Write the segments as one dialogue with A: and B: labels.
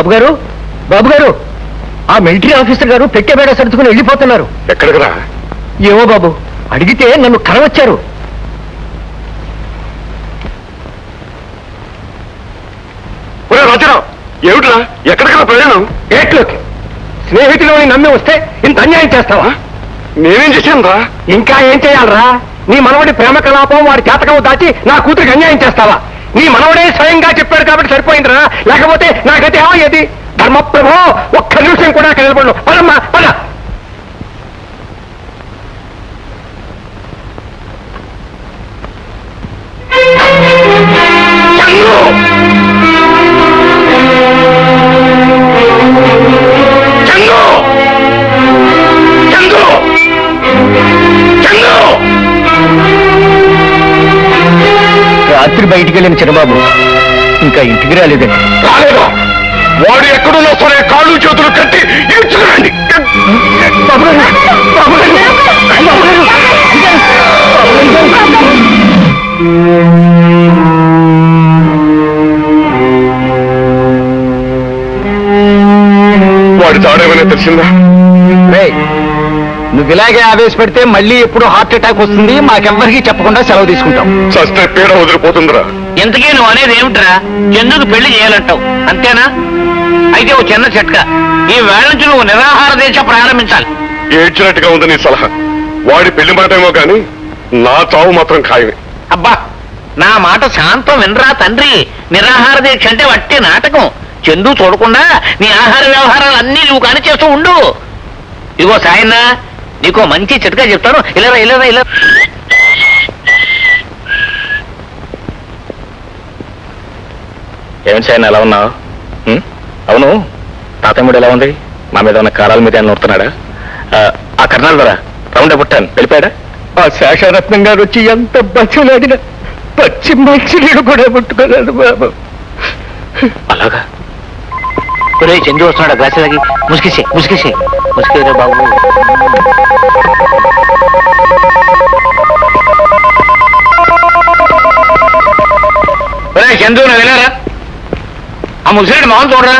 A: బాబు గారు బాబు గారు ఆ మిలిటరీ ఆఫీసర్ గారు పెట్టే బేడ సర్దుకుని వెళ్ళిపోతున్నారు.
B: ఎక్కడికి రా?
A: ఏమో బాబు అడిగితే నన్ను కరవచ్చారు
B: రాజారావు ఏమిట్రా? ఎక్కడికి రా ప్రయాణం
A: ఏట్లోకి స్నేహితులని నమ్మి వస్తే ఇంత అన్యాయం చేస్తావా?
B: నేనేం చేశాను రా
A: ఇంకా ఏం చేయాలరా? నీ మనవడి ప్రేమ కలాపం వాడి జాతకం దాచి నా కూతురికి అన్యాయం చేస్తావా? నీ మనవడే స్వయంగా చెప్పాడు కాబట్టి సరిపోయిందిరా. లేకపోతే నాకైతే ఏమయ్యేది? ధర్మప్రభో ఒక్క నిమిషం కూడా అక్కడ నిలబడు పదమ్మా పద. రాత్రి బయటికి వెళ్ళిన చిన్నబాబు ఇంకా ఇంటికి రాలేదండి.
B: రాలేదు? వాడు ఎక్కడున్నా సరే కాళ్ళు చేతులు కట్టి వాడి తాడేమైనా తెలిసిందా?
A: రేయ్, నువ్వు ఇలాగే ఆవేశపెడితే మళ్ళీ ఎప్పుడు హార్ట్ అటాక్ వస్తుంది. మాకెవ్వరికీ చెప్పకుండా సెలవు తీసుకుంటాం.
B: చస్తే పీడ వదిలిపోతుందిరా.
C: ఇంతకీ నువ్వు అనేది ఏమిట్రా? చందుకు పెళ్ళి చేయాలంటావు. అంతేనా? అయితే ఓ చిన్న చెట్క. ఈ వేళ నుంచి నువ్వు నిరాహార దీక్ష ప్రారంభించాలి.
B: ఏడ్చినట్టుగా ఉంది నీ సలహా. వాడి పెళ్ళి మాటేమో కానీ నా చావు మాత్రం ఖాయమే.
C: అబ్బా నా మాట శాంతం వినరా తండ్రి. నిరాహార దీక్ష అంటే వట్టి నాటకం. చందు చూడకుండా నీ ఆహార వ్యవహారాలు అన్నీ నువ్వు కాని చేస్తూ ఉండు. ఇదిగో సాయన్న నీకో మంచి చిట్కా చెప్తాను. ఇలారా ఇలారా ఇలా
D: ఏం చేయను ఎలా ఉన్నావు? అవును. తాతయ్యముడు ఎలా ఉంది? మా మీద ఉన్న కారాల మీద నూరుతున్నాడా? ఆ, కర్ణాల ద్వారా రౌండ్ పుట్టాను. వెళ్ళిపోయాడా?
A: ఆ శేషరత్నం గారు వచ్చి ఎంత బతిలాడిన పచ్చి మంచినీడు కూడా పుట్టుకోలేదు బాబు.
D: అలాగా?
C: ఒరే చందు వస్తున్నాడు? గ్లాస్ తాగి ముసికిసే ముసికిసే. ముసికేరే బాబు. చందు నువ్వు వినారా ఆ ముసిరెడ్డి మొహం చూడరా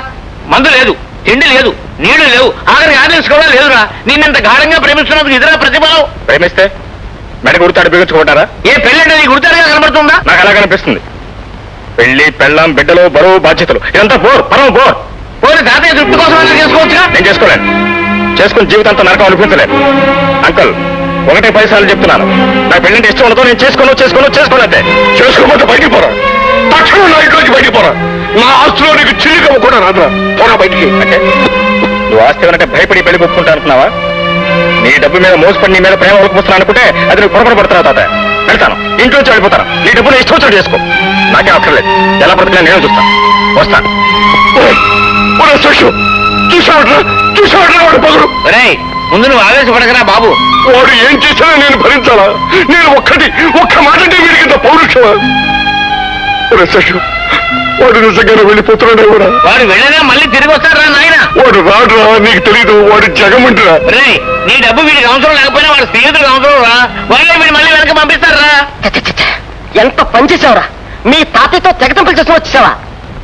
C: మందు లేదు తిండి లేదు నీళ్ళు లేవు ఆఖరి కూడా లేదురా. నిన్నంత గాఢంగా ప్రేమిస్తున్నందుకు ఇతర ప్రతిఫలం?
D: ప్రేమిస్తే మెడ గుర్తాడు బిగించుకుంటారా
C: ఏ పెళ్ళంటే నీకు గుర్తారుగా కనబడుతుందా?
D: నాకు అలా కనిపిస్తుంది. పెళ్ళి పెళ్ళాం బిడ్డలు బరువు బాధ్యతలు ఇదంతా బోర్ పరమ బోర్.
C: పోనీ తాతయ్య తృప్తి కోసం అన్నా చేసుకోవచ్చుగా?
D: నేను చేసుకోలేను. చేసుకుని జీవితంతో నరకం అనిపించలేను అంకుల్ ఒకటే పైసలు చెప్తున్నాను. నా పెళ్ళంటే ఇష్టం ఉండదు నేను చేసుకోను చేసుకోను చేసుకోనంతే
B: చేసుకోకపోతే బయటికి పోరా. తక్షణం నా ఇంట్లోకి బయటికి పోరా. నా ఆస్తిలో నీకు చిల్లికమ్మ కూడా రాదురా. పోరా బయటికి.
D: అంటే నువ్వు ఆస్తి అంటే భయపడి పెళ్ళి ఒప్పుకుంటా అనుకున్నావా? నీ డబ్బు మీద మోసపడి నీ మీద ప్రేమ ఒప్పుకొస్తున్నా అనుకుంటే అది నువ్వు పొరపడి పడుతున్నావు తాత? వెళ్తాను. ఇంట్లో నుంచి వెళ్ళిపోతాను. నీ డబ్బు ఇష్టం వచ్చినట్టు చేసుకో. నాకేం అక్కర్లేదు ఎలా పడుతున్నా నేను చూస్తాను వస్తాను.
B: వాడు పగుడు
C: ముందు నువ్వు ఆవేశపడకరా బాబు.
B: వాడు ఏం చేసినా నేను భరించాలా? నేను ఒక్కటి ఒక్క మాట అంటే వీడికి పౌరుషమా? వాడు నిజంగానే వెళ్ళిపోతున్నాడే కూడా
C: వాడు వెళ్ళగా మళ్ళీ తిరిగి వస్తారా నాయన.
B: వాడు రాడురా నీకు తెలీదు వాడు జగమంటురా.
C: ఒరేయ్ నీ డబ్బు వీడికి అవసరం లేకపోయినా వాడు స్నేహితుడికి అవసరం రా. వాళ్ళే వీడు మళ్ళీ వెనక పంపిస్తారా
A: ఎంత పనిచేసావురా మీ తాతయ్యతో తెగతంపులు చేసి వచ్చేసావా?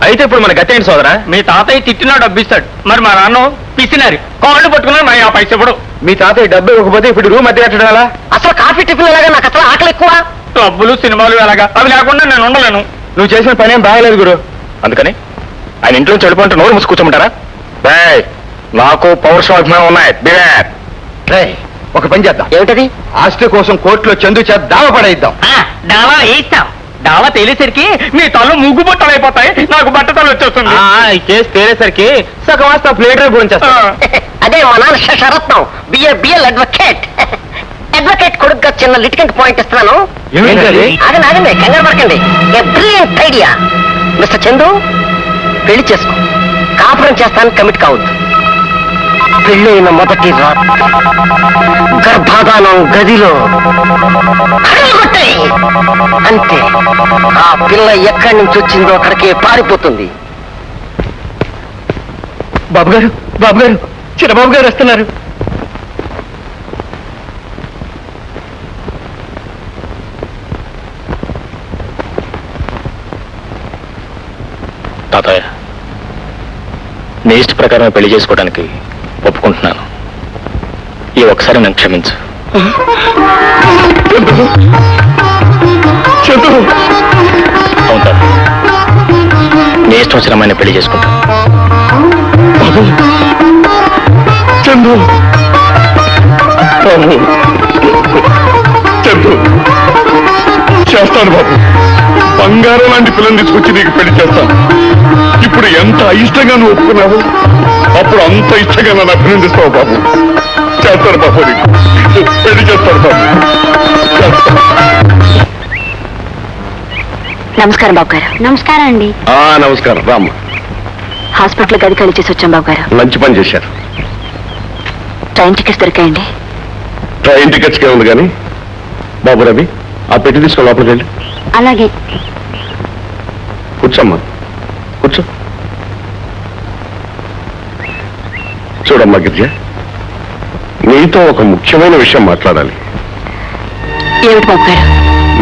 D: అయితే ఇప్పుడు మన గతి ఏంటి సోదరా?
C: మీ తాతయ్య తిట్టినా డబ్బు ఇస్తాడు. మరి మా నాన్న పిసినారి. కాళ్ళు పట్టుకున్నా నా ఆ పైస ఇప్పుడు
D: మీ తాతయ్య డబ్బు ఇవ్వకపోతే ఇప్పుడు రూమ్ అద్దె కట్టడం ఎలా?
A: అసలు కాఫీ టిఫిన్ లాగా నాకు అసలు ఆకలి ఎక్కువ.
C: డబ్బులు సినిమాలు ఎలాగా? అవి లేకుండా నేను ఉండలేను.
D: నువ్వు చేసిన పని ఏం బాగలేదు గురు. అందుకని ఆయన ఇంట్లో వెళ్ళిపోంటే నోరు మూసి కూర్చోమంటారా? బాయ్ నాకు పౌరుషం అభిమానం ఉన్నాయి. బివేర్
A: రేయ్, ఒక పని చేద్దాం.
E: ఏమిటది?
A: ఆస్తి కోసం కోర్టులో చందు చేత దావ పడేద్దాం.
C: డావా వేస్తాం డావా తేలేసరికి మీ తల్లు ముగ్గు బట్టలు అయిపోతాయి. నాకు బట్టతలు వచ్చేస్తుంది.
D: కేసు తేలేసరికి సగం ఆస్తి ప్లేట్ గురించి
E: అదే మా నాన్న Sharatnam B A B L advocate. Advocate కొడుకుగా చిన్న లిటికెంట్ పాయింట్ ఇస్తున్నాను? ఆగండి ఆగండి కంగారు పడకండి. బ్రిలియంట్ ఐడియా మిస్టర్ చందు పెళ్ళి చేసుకో. కాపురం చేస్తాను కమిట్ కావద్దు. పెళ్ళైన మొదటి రాత్రి గర్భాధానం గదిలో. అంతే. ఆ పిల్ల ఎక్కడి నుంచి వచ్చిందో అక్కడికే పారిపోతుంది.
A: బాబు గారు బాబు గారు చిన్నబాబు గారు వస్తున్నారు.
D: తాతయ్య. నీ ఇష్ట ప్రకారం పెళ్ళి చేసుకోవడానికి ఒప్పుకుంటున్నాను. ఈ ఒకసారి నన్ను క్షమించు. అవును తాత నీ ఇష్టం వచ్చిన అమ్మాయిని పెళ్ళి చేసుకుంటాను
B: చందు చందు చేస్తాను బాబు. బంగారం లాంటి పిల్లని తీసుకొచ్చి నీకు పెళ్ళి చేస్తాను. ఇప్పుడు ఎంత అయిష్టంగా నువ్వు ఒప్పుకున్నావు? అప్పుడు అంత ఇష్టంగా నన్ను అభినందిస్తావు బాబు. చేస్తాను బాబు నీకు. పెళ్ళి చేస్తాను బాబు.
F: నమస్కారం బాబు గారు నమస్కారం అండి.
B: ఆ, నమస్కారం. రామ్మ.
F: హాస్పిటల్ గది ఖాళీ చేసి వచ్చాం బాబు గారు
B: లంచ్ పని చేశారు.
F: ట్రైన్ టికెట్స్ దొరికాయండి.
B: ట్రైన్ టికెట్స్కే ఉంది కానీ బాబు రవి ఆ పెట్టి తీసుకొని లోపలికి వెళ్ళి.
F: అలాగే.
B: కూర్చోమ్మా. చూడమ్మా గిరిజ. నీతో ఒక ముఖ్యమైన విషయం మాట్లాడాలి.
F: ఏమిటి బాబు గారు?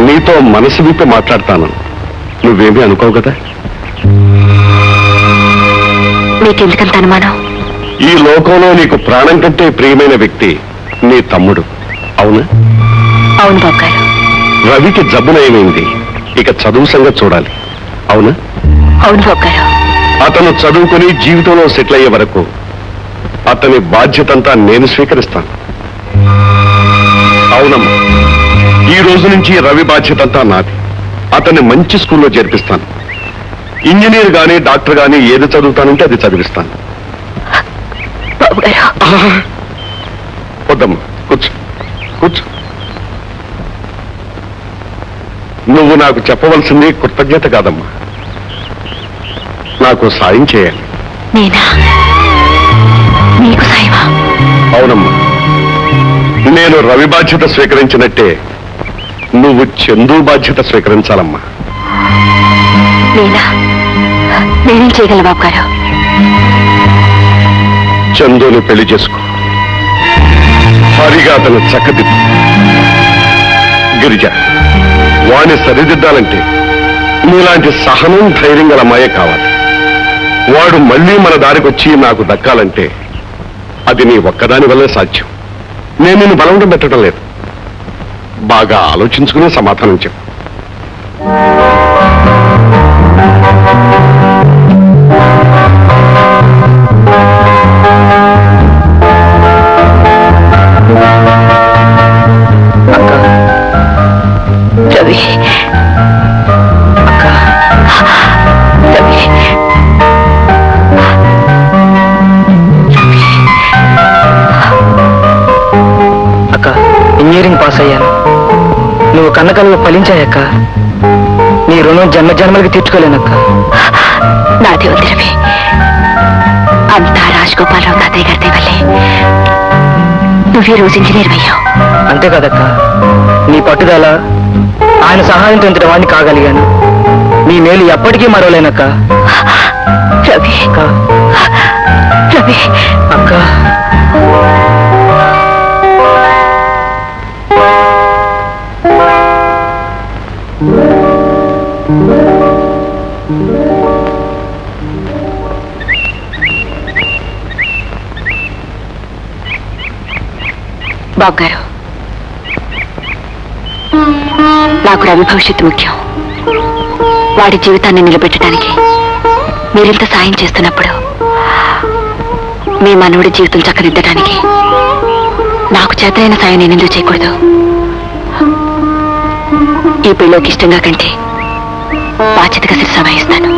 B: నీతో మనసు విప్పి మాట్లాడతాను. నువ్వేమీ అనుకోవు కదా?
F: మీకెందుకంత అనుమానం?
B: ఈ లోకంలో నీకు ప్రాణం కంటే ప్రియమైన వ్యక్తి నీ తమ్ముడు. అవునా?
F: అవును బాబు గారు.
B: రవికి జబ్బునయమైంది ఇక చదువు సంగతి చూడాలి. అవునా?
F: అవును బాబు గారు.
B: అతను చదువుకుని జీవితంలో సెటిల్ అయ్యే వరకు అతని బాధ్యతంతా నేను స్వీకరిస్తాను. అవునమ్మా ఈ రోజు నుంచి రవి బాధ్యతంతా నాది. అతన్ని మంచి స్కూల్లో చేర్పిస్తాను. ఇంజనీర్ గాని డాక్టర్ గాని ఏది చదువుతానంటే అది చదివిస్తాను. వద్దమ్మా కూర్చో కూర్చో. నువ్వు నాకు చెప్పవలసింది కృతజ్ఞత కాదమ్మా. నాకు సాయం చేయాలి.
F: నేనా?
B: నేను రవి బాధ్యత స్వీకరించినట్టే నువ్వు చందు బాధ్యత స్వీకరించాలమ్మా.
F: నేనా చేయగలను బాబు గారు
B: చందుని పెళ్ళి చేసుకో. హరిగా అతను చక్కదిద్దు. గిరిజ వాణ్ణి సరిదిద్దాలంటే నీలాంటి సహనం ధైర్యం గల అమ్మాయే కావాలి. వాడు మళ్ళీ మన దారికొచ్చి నాకు దక్కాలంటే అది నీ ఒక్కదాని వల్లే సాధ్యం. నేను నిన్ను బలవంతం పెట్టడం లేదు. బాగా ఆలోచించుకునే సమాధానం చెప్పు.
E: కలలు ఫలించాయక్క. నీ రుణం జన్మ జన్మలకి తీర్చుకోలేనక్క.
F: నాదే ఉంది రవి. అంతా రాజగోపాలరావు తాతయ్య గారి వల్లే. నువ్వు ఈ రోజు ఇంజనీర్ అయ్యావు.
E: అంతే కదక్క నీ పట్టుదల ఆయన సహాయంతో ఇంతటి వాడిని కాగలిగాను. నీ మేలు ఎప్పటికీ మరవలేనక్క.
F: రవి.
E: అక్క.
F: రవి.
E: అక్క.
F: బాబు గారు నాకు రవి భవిష్యత్తు ముఖ్యం. వాడి జీవితాన్ని నిలబెట్టడానికి మీరింత సాయం చేస్తున్నప్పుడు మీ మనవుడి జీవితం చక్కదిద్దడానికి నాకు చేతనైన సాయం నేను ఎందుకు చేయకూడదు? ఈ పెళ్ళోకి ఇష్టంగా కంటే బాధ్యతగా శిరస వహిస్తాను